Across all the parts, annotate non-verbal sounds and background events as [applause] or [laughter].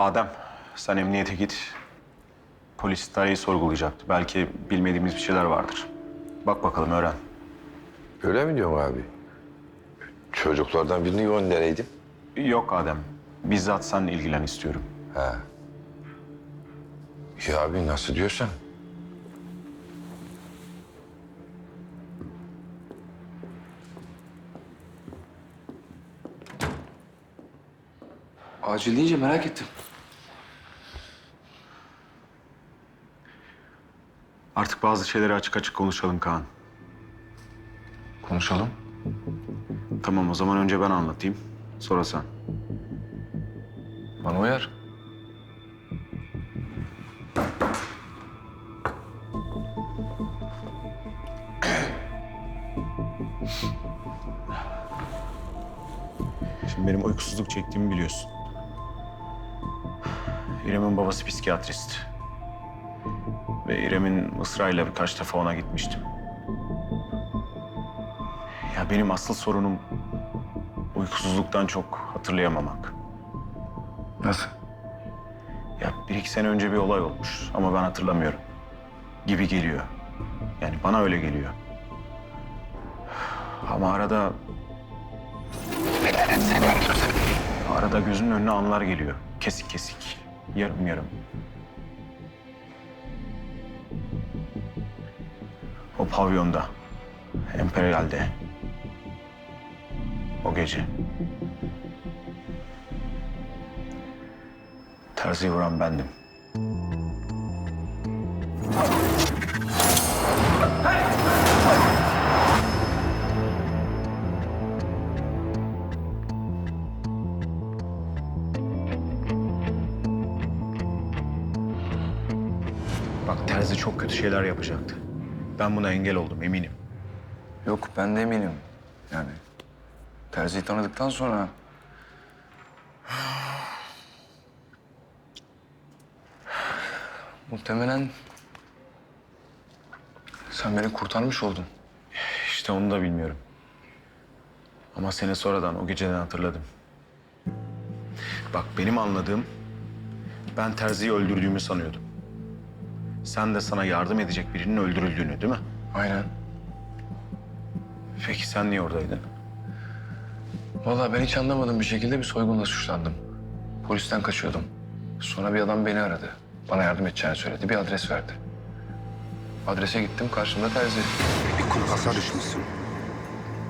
Adem, sen emniyete git. Polis Darya'yı sorgulayacaktı. Belki bilmediğimiz bir şeyler vardır. Bak bakalım, öğren. Öyle mi diyorsun abi? Çocuklardan birini göndereydin. Yok Adem, bizzat sen ilgilen istiyorum. Ha. Ya abi nasıl diyorsan. Acil deyince merak ettim. Artık bazı şeyleri açık açık konuşalım Kaan. Konuşalım. Tamam, o zaman önce ben anlatayım. Sonra sen. Bana uyar. Şimdi benim uykusuzluk çektiğimi biliyorsun. İrem'in babası psikiyatrist. Ve İrem'in Mısra'yla birkaç defa ona gitmiştim. Ya benim asıl sorunum uykusuzluktan çok hatırlayamamak. Nasıl? Ya bir iki sene önce bir olay olmuş ama ben hatırlamıyorum. Gibi geliyor. Yani bana öyle geliyor. Ama arada... Arada gözünün önüne anlar geliyor. Kesik kesik. Yarım yarım. O pavyonda. Imperial'de. O gece. Terzi vuran bendim. Bak Terzi çok kötü şeyler yapacaktı. Ben buna engel oldum eminim. Yok ben de eminim. Yani Terzi'yi tanıdıktan sonra... [sighs] Muhtemelen sen beni kurtarmış oldun. İşte onu da bilmiyorum. Ama seni sonradan o geceden hatırladım. Bak benim anladığım ben Terzi'yi öldürdüğümü sanıyordum. Sen de sana yardım edecek birinin öldürüldüğünü değil mi? Aynen. Peki sen niye oradaydın? Vallahi ben hiç anlamadığım bir şekilde bir soygunla suçlandım. Polisten kaçıyordum. Sonra bir adam beni aradı. Bana yardım edeceğini söyledi. Bir adres verdi. Adrese gittim. Karşımda terzi. Bir kumpasa düşmüşsün.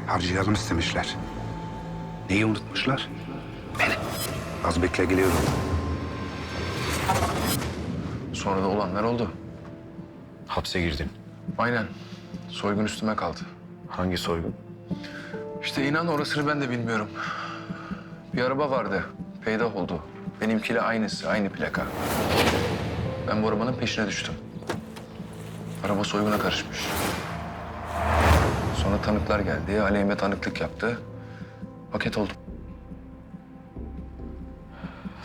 Harcayalım istemişler. Neyi unutmuşlar? Beni. Az bekle geliyorum. Sonra da olanlar oldu. Hapse girdin. Aynen. Soygun üstüme kaldı. Hangi soygun? İşte inan orasını ben de bilmiyorum. Bir araba vardı. Peydah oldu. Benimkiyle aynısı, aynı plaka. Ben bu arabanın peşine düştüm. Araba soyguna karışmış. Sonra tanıklar geldi. Aleyhime tanıklık yaptı. Paket oldum.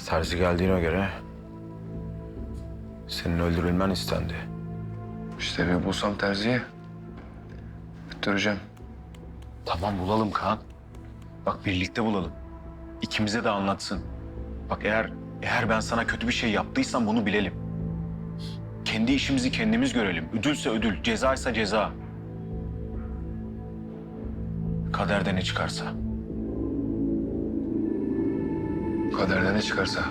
Terzi geldiğine göre senin öldürülmen istendi. İşte bir bulsam terziyi. Öttüreceğim. Tamam bulalım Kaan. Bak birlikte bulalım. İkimize de anlatsın. Bak eğer eğer ben sana kötü bir şey yaptıysam bunu bilelim. Kendi işimizi kendimiz görelim. Ödülse ödül, cezaysa ceza. Kaderde ne çıkarsa. Kaderde ne çıkarsa.